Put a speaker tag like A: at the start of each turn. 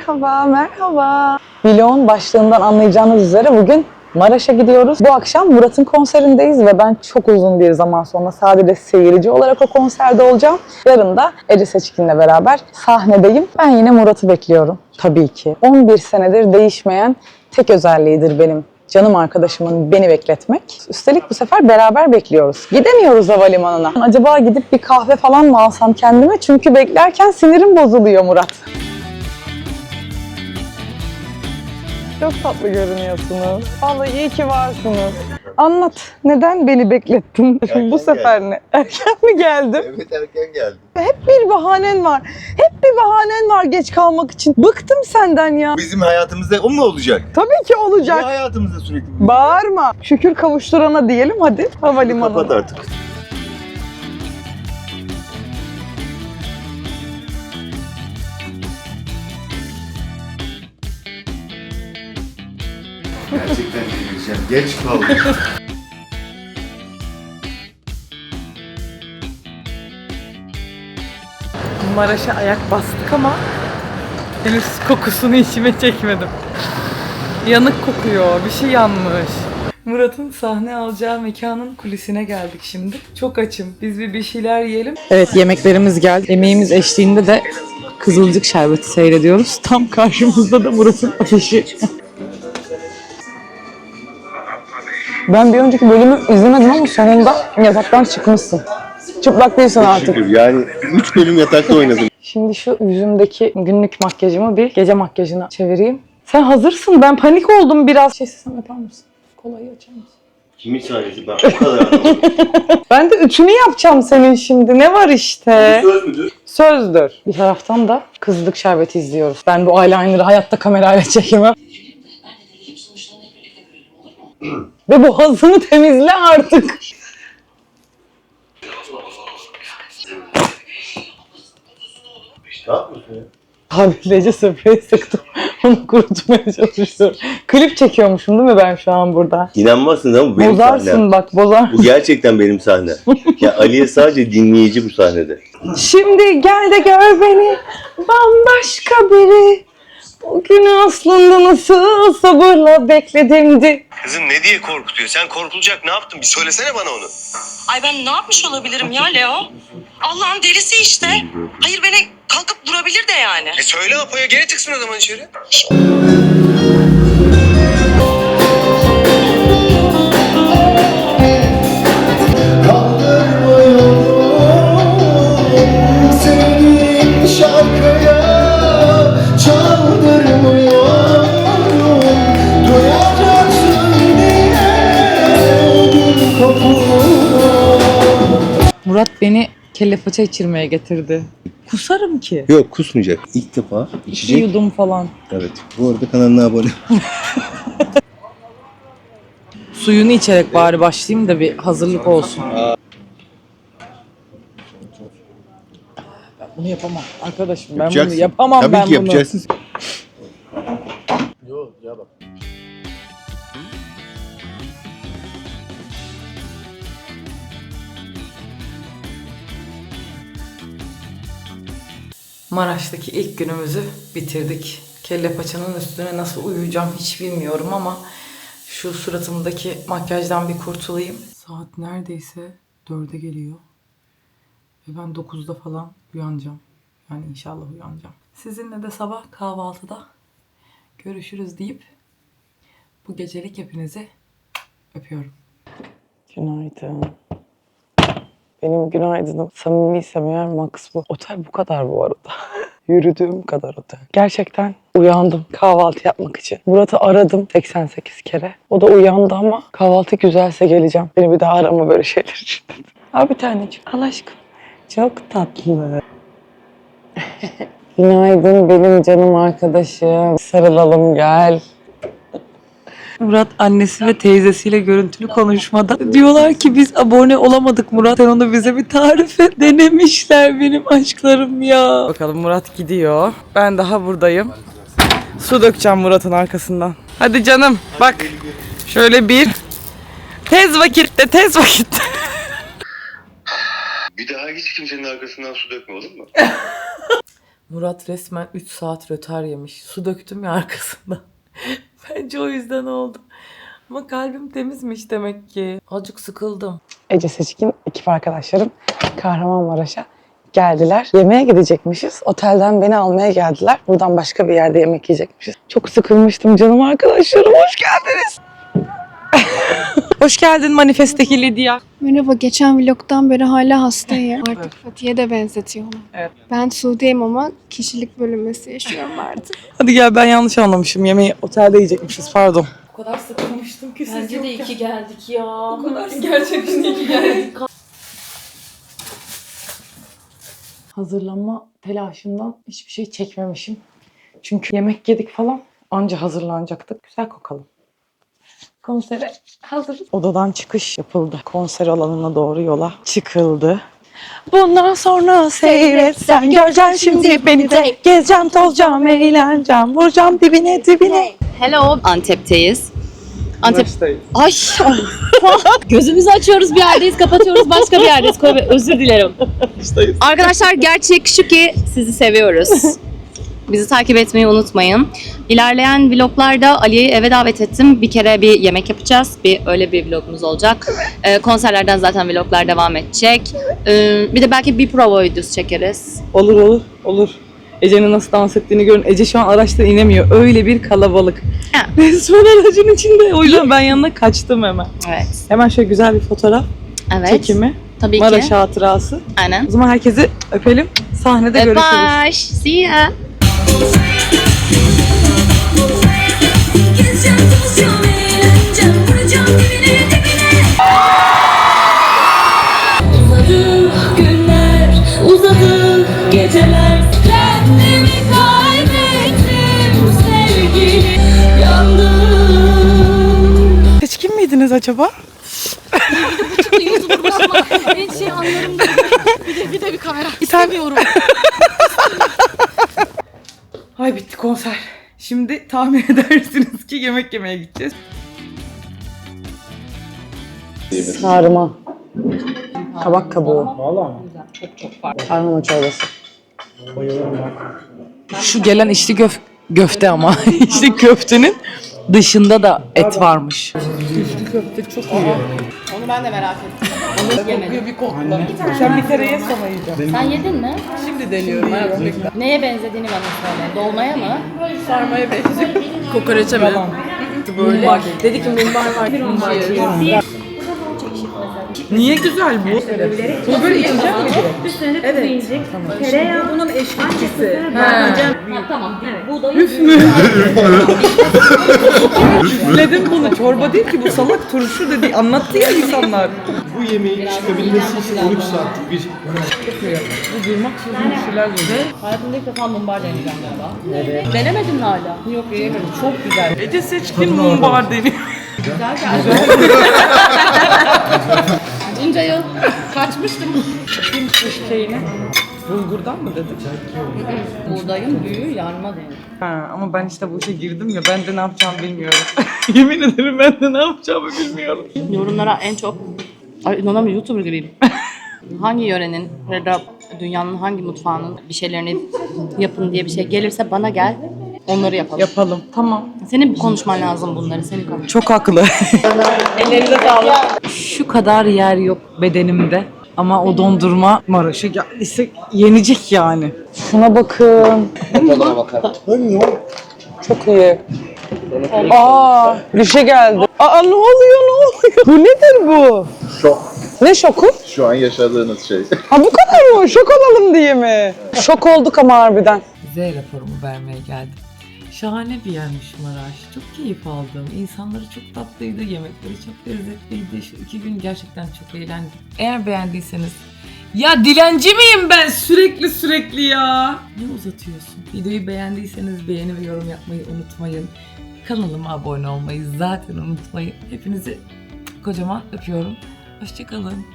A: Merhaba, merhaba. Vlogun başlığından anlayacağınız üzere bugün Maraş'a gidiyoruz. Bu akşam Murat'ın konserindeyiz ve ben çok uzun bir zaman sonra sadece seyirci olarak o konserde olacağım. Yarın da Ece Seçkin'le beraber sahnedeyim. Ben yine Murat'ı bekliyorum. Tabii ki. 11 senedir değişmeyen tek özelliğidir benim canım arkadaşımın beni bekletmek. Üstelik bu sefer beraber bekliyoruz. Gidemiyoruz havalimanına. Acaba gidip bir kahve falan mı alsam kendime? Çünkü beklerken sinirim bozuluyor Murat. Çok tatlı görünüyorsunuz. Vallahi iyi ki varsınız. Anlat. Neden beni beklettin?
B: Erken
A: bu sefer ne? Erken mi geldim?
B: Evet erken geldim.
A: Hep bir bahanen var. Hep bir bahanen var geç kalmak için. Bıktım senden ya.
B: Bizim hayatımızda o mu olacak?
A: Tabii ki
B: Niye
A: olacak.
B: hayatımızda sürekli?
A: Bağırma. Şükür kavuşturana diyelim hadi havalimanına.
B: Kapat artık. Gerçekten delireceğim. Geç kaldım.
A: Maraş'a ayak bastık ama henüz kokusunu içime çekmedim. Yanık kokuyor, bir şey yanmış. Murat'ın sahne alacağı mekanın kulisine geldik şimdi. Çok açım. Biz bir bir şeyler yiyelim. Evet yemeklerimiz geldi. Yemeğimiz eşliğinde de Kızılcık Şerbeti seyrediyoruz. Tam karşımızda da Murat'ın ateşi. Ben bir önceki bölümü izlemedim ama sonunda yataktan çıkmışsın. Çıplak değilsin artık.
B: Şükür yani 3 bölüm yatakta oynadım.
A: Şimdi şu yüzümdeki günlük makyajımı bir gece makyajına çevireyim. Sen hazırsın. Ben panik oldum biraz. Şey sen yapar mısın? Kolayı açar mısın?
B: Kimin sahnesi ben o kadar.
A: Ben de üçünü yapacağım senin şimdi. Ne var işte?
B: Söz müdür?
A: Sözdür. Bir taraftan da kızlık şerbeti izliyoruz. Ben bu eyeliner'ı hayatta kamerayla çekemem. Ve boğazını temizle artık.
B: Ne yapıyorsun ya?
A: Tabilece sprey sıktım. Onu kurutmaya çalışıyorum. Klip çekiyormuşum değil mi ben şu an burada?
B: İnanmazsın ama bu benim
A: Bozarsın
B: sahnem.
A: bak bozar.
B: Bu gerçekten benim sahnem. ya Aliye sadece dinleyici bu sahnede.
A: Şimdi gel de gör beni bambaşka biri. Bugünü aslında nasıl sabırla bekledimdi.
C: Kızım ne diye korkutuyor? Sen korkulacak ne yaptın? Bir söylesene bana onu.
D: Ay ben ne yapmış olabilirim ya Leo? Allah'ın delisi işte. Hayır beni kalkıp vurabilir de yani.
C: E söyle Apo'ya geri çıksın o zaman içeri.
A: Kelle paça içirmeye getirdi. Kusarım ki.
B: Yok kusmayacak. İlk defa içecek.
A: yudum falan.
B: Evet. Bu arada kanalına abone.
A: Suyunu içerek bari başlayayım da bir hazırlık olsun. Ben bunu yapamam arkadaşım. Ben bunu
B: Yapacaksın.
A: yapamam
B: Tabii
A: ben
B: ki
A: bunu.
B: yapacaksın.
A: Maraş'taki ilk günümüzü bitirdik. Kelle paçanın üstüne nasıl uyuyacağım hiç bilmiyorum ama şu suratımdaki makyajdan bir kurtulayım. Saat neredeyse dörde geliyor. Ve ben 9'da falan uyanacağım. Yani inşallah uyanacağım. Sizinle de sabah kahvaltıda görüşürüz deyip bu gecelik hepinizi öpüyorum. Günaydın. Benim günaydınım samimiysem eğer Max bu. Otel bu kadar bu arada. Yürüdüğüm kadar otel. Gerçekten uyandım kahvaltı yapmak için. Murat'ı aradım 88 kere. O da uyandı ama kahvaltı güzelse geleceğim. Beni bir daha arama böyle şeyler için. Abi tanecik al aşkım. Çok tatlı. Günaydın benim canım arkadaşım. Sarılalım gel. Murat annesi ve teyzesiyle görüntülü konuşmada diyorlar ki biz abone olamadık Murat sen onu bize bir tarif et denemişler benim aşklarım ya. Bakalım Murat gidiyor. Ben daha buradayım. Su dökeceğim Murat'ın arkasından. Hadi canım bak şöyle bir tez vakitte tez vakitte.
B: Bir daha hiç kimsenin arkasından su dökme olur mu?
E: Murat resmen 3 saat rötar yemiş. Su döktüm ya arkasında. Bence o yüzden oldu. Ama kalbim temizmiş demek ki. Azıcık sıkıldım.
A: Ece Seçkin ekip arkadaşlarım Kahramanmaraş'a geldiler. Yemeğe gidecekmişiz. Otelden beni almaya geldiler. Buradan başka bir yerde yemek yiyecekmişiz. Çok sıkılmıştım canım arkadaşlarım. Hoş geldiniz. Hoş geldin manifestteki Lidya.
F: Merhaba, geçen vlogdan beri hala hastayım. Artık Fatih'e de benzetiyorlar.
A: Evet.
F: Ben Sude'yim ama kişilik bölünmesi yaşıyorum artık.
A: Hadi gel ben yanlış anlamışım. Yemeği otelde yiyecekmişiz pardon.
E: O kadar sıkılmıştım ki siz
G: Bence de
E: yokken.
G: iki geldik ya.
E: O kadar gerçekten iki geldik.
A: Hazırlanma telaşından hiçbir şey çekmemişim. Çünkü yemek yedik falan anca hazırlanacaktık. Güzel kokalım. Konsere hazırız. Odadan çıkış yapıldı. Konser alanına doğru yola çıkıldı. Bundan sonra seyretsen göreceksin şimdi beni de Gezeceğim, tozacağım, eğleneceğim Vuracağım dibine dibine
G: Hello. Antep'teyiz. Antep... Ay. Gözümüzü açıyoruz bir yerdeyiz, kapatıyoruz başka bir yerdeyiz. Özür dilerim. Arkadaşlar gerçek şu ki sizi seviyoruz. Bizi takip etmeyi unutmayın. İlerleyen vloglarda Ali'yi eve davet ettim. Bir kere bir yemek yapacağız. Bir öyle bir vlogumuz olacak. Ee, konserlerden zaten vloglar devam edecek. Ee, bir de belki bir prova videosu çekeriz.
A: Olur olur olur Ece'nin nasıl dans ettiğini görün. Ece şu an araçtan inemiyor. Öyle bir kalabalık.
G: Ha.
A: Resmen aracın içinde. O yüzden ben yanına kaçtım hemen.
G: Evet.
A: Hemen şöyle güzel bir fotoğraf
G: Evet.
A: çekimi.
G: Tabii ki.
A: Maraş hatırası.
G: Aynen.
A: O zaman herkesi öpelim. Sahnede görüşürüz.
G: Bye. See ya.
A: Seçkin miydiniz acaba?
H: Ben şey anlarım. Bir de, bir de bir kamera.
A: İstemiyorum. Ay bitti konser. Şimdi tahmin edersiniz ki yemek yemeye gideceğiz. Sarma. Kabak kabuğu. Valla Sarma çorbası. Şu gelen içli göf göfte ama. içli köftenin dışında da et varmış. İçli köfte çok iyi.
G: Onu ben de merak ettim.
A: Kokuyor bir kokla. Sen bir kere ye sana yiyeceğim.
G: Sen yedin mi?
A: Şimdi deniyorum hayatım.
G: Neye benzediğini bana söyle. Dolmaya mı?
A: Sarmaya benziyor.
E: Kokoreçe mi?
A: Böyle.
E: Dedi ki mumbar var. Mumbar
A: Niye güzel bu? Bu böyle içecek mi?
G: Ha, tamam. Buğdayı
A: Üfledim bunu. Çorba değil ki bu salak turşu dedi. Anlattı ya insanlar.
I: Bu yemeğin çıkabilmesi için 13 saatlik bir
A: Bu durmaksızın bir şeyler dedi.
G: Hayatımda ilk defa mumbar deneyeceğim galiba. Evet. Denemedin mi hala? Yok yemedim. Çok güzel.
A: Ece seçkin mumbar deniyor.
G: Bunca yıl kaçmıştım.
A: Kim şeyini? Bulgurdan mı dedi?
G: Buğdayın büyüğü yarma denir.
A: Ha, ama ben işte bu işe girdim ya ben de ne yapacağımı bilmiyorum. Yemin ederim ben de ne yapacağımı bilmiyorum.
G: Yorumlara en çok... Ay inanamıyorum YouTuber gibiyim. hangi yörenin ya da dünyanın hangi mutfağının bir şeylerini yapın diye bir şey gelirse bana gel. Onları yapalım.
A: Yapalım. Tamam.
G: Senin konuşman lazım bunları. Senin konuş.
A: Çok haklı. Ellerine sağlık. Şu kadar yer yok bedenimde. Ama o dondurma Maraş'a geldiyse yenecek yani. Şuna bakın. Çok iyi. Aa, bir şey geldi. Aa ne oluyor ne oluyor? Bu nedir bu?
J: Şok.
A: Ne şoku?
J: Şu an yaşadığınız şey.
A: Ha bu kadar mı? Şok olalım diye mi? Şok olduk ama harbiden.
E: Z raporumu vermeye geldim. Şahane bir yermiş Maraş. Çok keyif aldım. İnsanları çok tatlıydı. Yemekleri çok lezzetliydi. Şu iki gün gerçekten çok eğlendim. Eğer beğendiyseniz ya dilenci miyim ben sürekli sürekli ya? Ne uzatıyorsun? Videoyu beğendiyseniz beğeni ve yorum yapmayı unutmayın. Kanalıma abone olmayı zaten unutmayın. Hepinizi kocaman öpüyorum. Hoşçakalın.